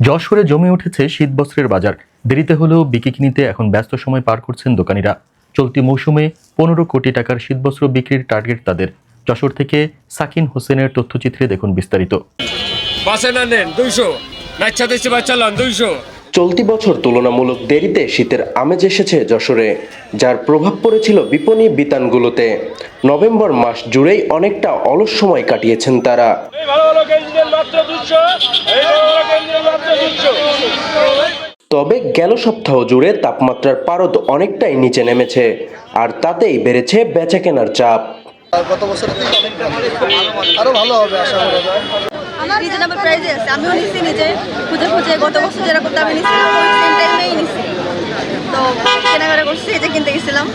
যশোরে জমে উঠেছে শীত বস্ত্রের বাজার। দেরিতে হলেও বিক্রি কিনিতে এখন ব্যস্ত সময় পার করছেন দোকানিরা। চলতি মৌসুমে পনেরো কোটি টাকার শীতবস্ত্র বিক্রির টার্গেট তাদের। যশোর থেকে সাকিন হোসেনের তথ্যচিত্রে দেখুন বিস্তারিত। বাসে না নেন দুইশো। নাচ্ছা দিচ্ছে বাচ্চা লন দুইশো। চলতি বছর তুলনামূলক দেরিতে শীতের আমেজ এসেছে যশোরে যার প্রভাব পড়েছিল বিপণী বিতানগুলোতে। নভেম্বর মাস জুড়েই অনেকটা অলস সময় কাটিয়েছেন তারা এই ভালো ভালো কেন্দ্রের মাত্র দুশো এই ভালো ভালো কেন্দ্রের মাত্র দুশো তবে গেল সপ্তাহ জুড়ে তাপমাত্রার পারদ অনেকটাই নিচে নেমেছে আর তাতেই বেড়েছে বেচাকেনার চাপ। আর গত ভালো। আরও ভালো হবে আশা করা যায়। রিজনেবল প্রাইসে আছে। আমিও নিচ্ছি নিজে খুঁজে খুঁজে গত বছর যেরকম দামে নিচ্ছিলাম ওই সেম টাইমেই নিচ্ছি তো কেনাকাটা করছি এই যে কিনতে গেছিলাম।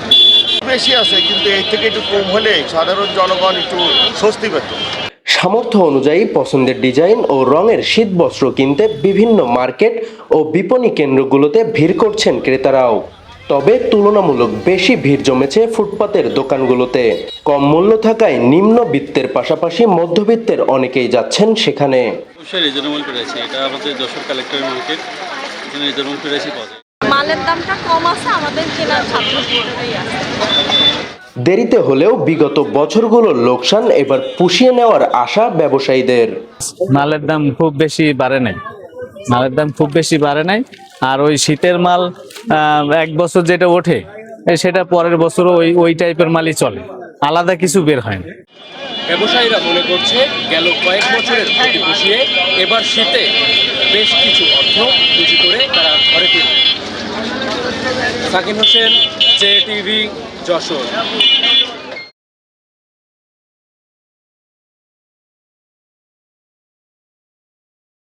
বেশি আছে কিন্তু এর থেকে একটু কম হলে সাধারণ জনগণ একটু স্বস্তি পেত। সামর্থ্য অনুযায়ী পছন্দের ডিজাইন ও রঙের শীতবস্ত্র কিনতে বিভিন্ন মার্কেট ও বিপণী কেন্দ্রগুলোতে ভিড় করছেন ক্রেতারাও। তবে তুলনামূলক বেশি ভিড় জমেছে ফুটপাতের দোকানগুলোতে। কম মূল্য থাকায় নিম্ন বিত্তের পাশাপাশি মধ্যবিত্তের অনেকেই যাচ্ছেন সেখানে। রিজনেবল প্রাইসে এটা আমাদের যশোর কালেক্টর মার্কেট এখানে রিজনেবল প্রাইসে পাওয়া যায়। মালের দামটা কম আছে আমাদের কেনার ছাত্র আছে। দেরিতে হলেও বিগত বছরগুলোর লোকসান এবার পুষিয়ে নেওয়ার আশা ব্যবসায়ীদের। মালের দাম খুব বেশি বাড়ে নাই। মালের দাম খুব বেশি বাড়ে নাই। আর ওই শীতের মাল এক বছর যেটা ওঠে সেটা পরের বছর ওই ওই টাইপের মালই চলে। আলাদা কিছু বের হয় না। ব্যবসায়ীরা মনে করছে গেল কয়েক বছরের ক্ষতি পুষিয়ে এবার শীতে বেশ কিছু অর্থ পুঁজি করে তারা ঘরে ফিরবে। সাকিন হোসেন জে টিভি যশোর।